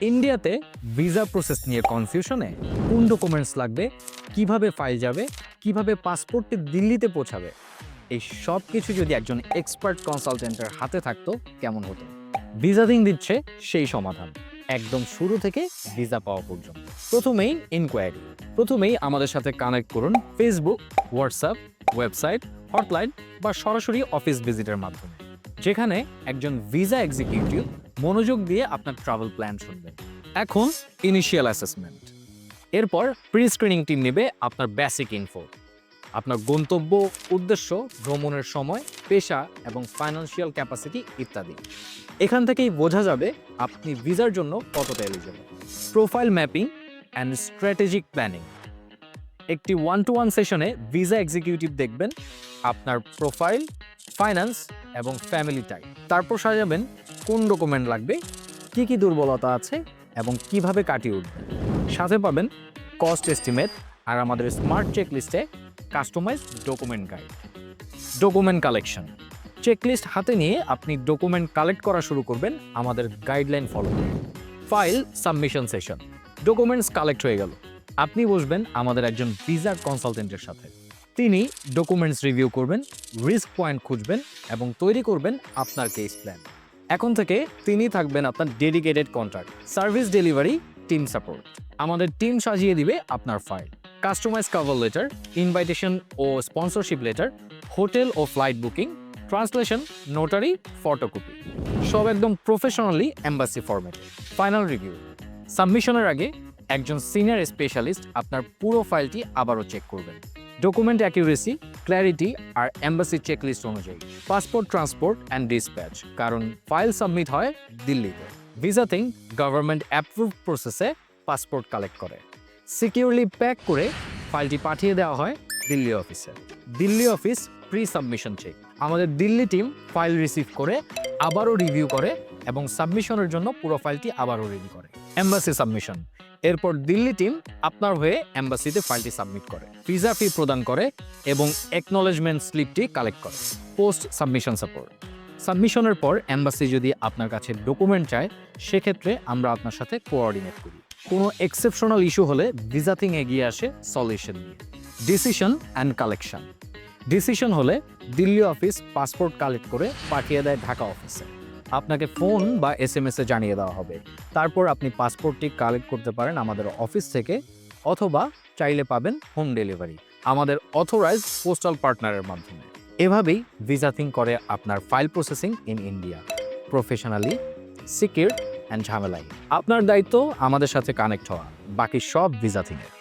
ইন্ডিয়াতে visa process নিয়ে কনফিউশনে কোন ডকুমেন্টস লাগবে, কীভাবে ফাইল যাবে, কীভাবে পাসপোর্টটি দিল্লিতে পৌঁছাবে? এই সব কিছু যদি একজন এক্সপার্ট কনসালটেন্টের হাতে থাকতো, কেমন হতো? ভিসাদিং দিচ্ছে সেই সমাধান, একদম শুরু থেকে ভিসা পাওয়া পর্যন্ত। প্রথমেই ইনকোয়ারি প্রথমেই আমাদের সাথে কানেক্ট করুন ফেসবুক হোয়াটসঅ্যাপ ওয়েবসাইট হটলাইন বা সরাসরি অফিস ভিজিটের মাধ্যমে, যেখানে একজন ভিসা এক্সিকিউটিভ মনোযোগ দিয়ে আপনার ট্রাভেল প্ল্যান শুনবেন। এখন ইনিশিয়াল অ্যাসেসমেন্ট এরপর প্রি স্ক্রিনিং টিম নেবে আপনার বেসিক ইনফো আপনার গন্তব্য, উদ্দেশ্য, ভ্রমণের সময়, পেশা এবং ফাইন্যান্সিয়াল ক্যাপাসিটি ইত্যাদি। এখান থেকেই বোঝা যাবে আপনি ভিসার জন্য কতটা eligible profile mapping and strategic planning একটি ওয়ান টু ওয়ান সেশনে ভিসা এক্সিকিউটিভ দেখবেন আপনার প্রোফাইল ফাইন্যান্স এবং ফ্যামিলি টাইপ তারপর সাজাবেন কোন ডকুমেন্ট লাগবে, কি কি দুর্বলতা আছে এবং কীভাবে কাটিয়ে উঠবেন। সাথে পাবেন কস্ট এস্টিমেট আর আমাদের স্মার্ট চেক লিস্টে customise document guide document collection checklist হাতে নিয়ে আপনি ডকুমেন্ট কালেক্ট করা শুরু করবেন আমাদের guideline follow file submission session documents collect হয়ে গেল। আপনি বসবেন আমাদের একজন ভিসা কনসালটেন্টের সাথে। তিনি ডকুমেন্টস রিভিউ করবেন রিস্ক পয়েন্ট খুঁজবেন এবং তৈরি করবেন আপনার কেস প্ল্যান এখন থেকে তিনি থাকবেন আপনার dedicated contract service delivery team support আমাদের টিম সাজিয়ে দিবে আপনার file customise cover letter invitation ও স্পন্সরশিপ লেটার হোটেল ও flight booking translation notary photocopy সব একদম প্রফেশনালি এম্বাসি ফরম্যাটে ফাইনাল রিভিউ সাবমিশনের আগে একজন সিনিয়র স্পেশালিস্ট আপনার পুরো ফাইলটি আবারও চেক করবেন। ডকুমেন্ট অ্যাকিউরেসি, ক্ল্যারিটি আর এম্বাসি চেকলিস্ট অনুযায়ী, পাসপোর্ট ট্রান্সপোর্ট অ্যান্ড ডিসপ্যাচ কারণ ফাইল সাবমিট হয় দিল্লিতে। ভিসাথিং গভর্নমেন্ট অ্যাপ্রুভ প্রসেসে পাসপোর্ট কালেক্ট করে। সিকিউরলি প্যাক করে ফাইলটি পাঠিয়ে দেওয়া হয় Delhi office. Delhi office pre submission check আমাদের দিল্লি টিম ফাইল রিসিভ করে আবারও রিভিউ করে এবং সাবমিশনের জন্য পুরো ফাইলটি আবারও রেডি করে। এম্বাসি সাবমিশন এরপর দিল্লি টিম আপনার হয়ে এম্বাসিতে ফাইলটি সাবমিট করে, ভিসা ফি প্রদান করে এবং একনোলেজমেন্ট স্লিপটি কালেক্ট করে পোস্ট সাবমিশন সাপোর্ট সাবমিশনের পর এম্বাসি যদি আপনার কাছে ডকুমেন্ট চায়, সেক্ষেত্রে আমরা আপনার সাথে কোঅর্ডিনেট করি। কোনো এক্সেপশনাল ইস্যু হলে ভিসাথিং এগিয়ে আসে সলিউশন নিয়ে। ডিসিশন অ্যান্ড কালেকশন ডিসিশন হলে দিল্লি অফিস পাসপোর্ট কালেক্ট করে পাঠিয়ে দেয় ঢাকা অফিসে আপনাকে ফোন বা এস এম এসে জানিয়ে দেওয়া হবে। তারপর আপনি পাসপোর্টটি কালেক্ট করতে পারেন আমাদের অফিস থেকে অথবা চাইলে পাবেন হোম ডেলিভারি, আমাদের অথরাইজ পোস্টাল পার্টনারের মাধ্যমে। এভাবেই ভিসা থিং করে আপনার file processing in India, professionally, secure and ঝামেলাই আপনার দায়িত্ব আমাদের সাথে কানেক্ট হওয়া, বাকি সব ভিসাথিংয়ের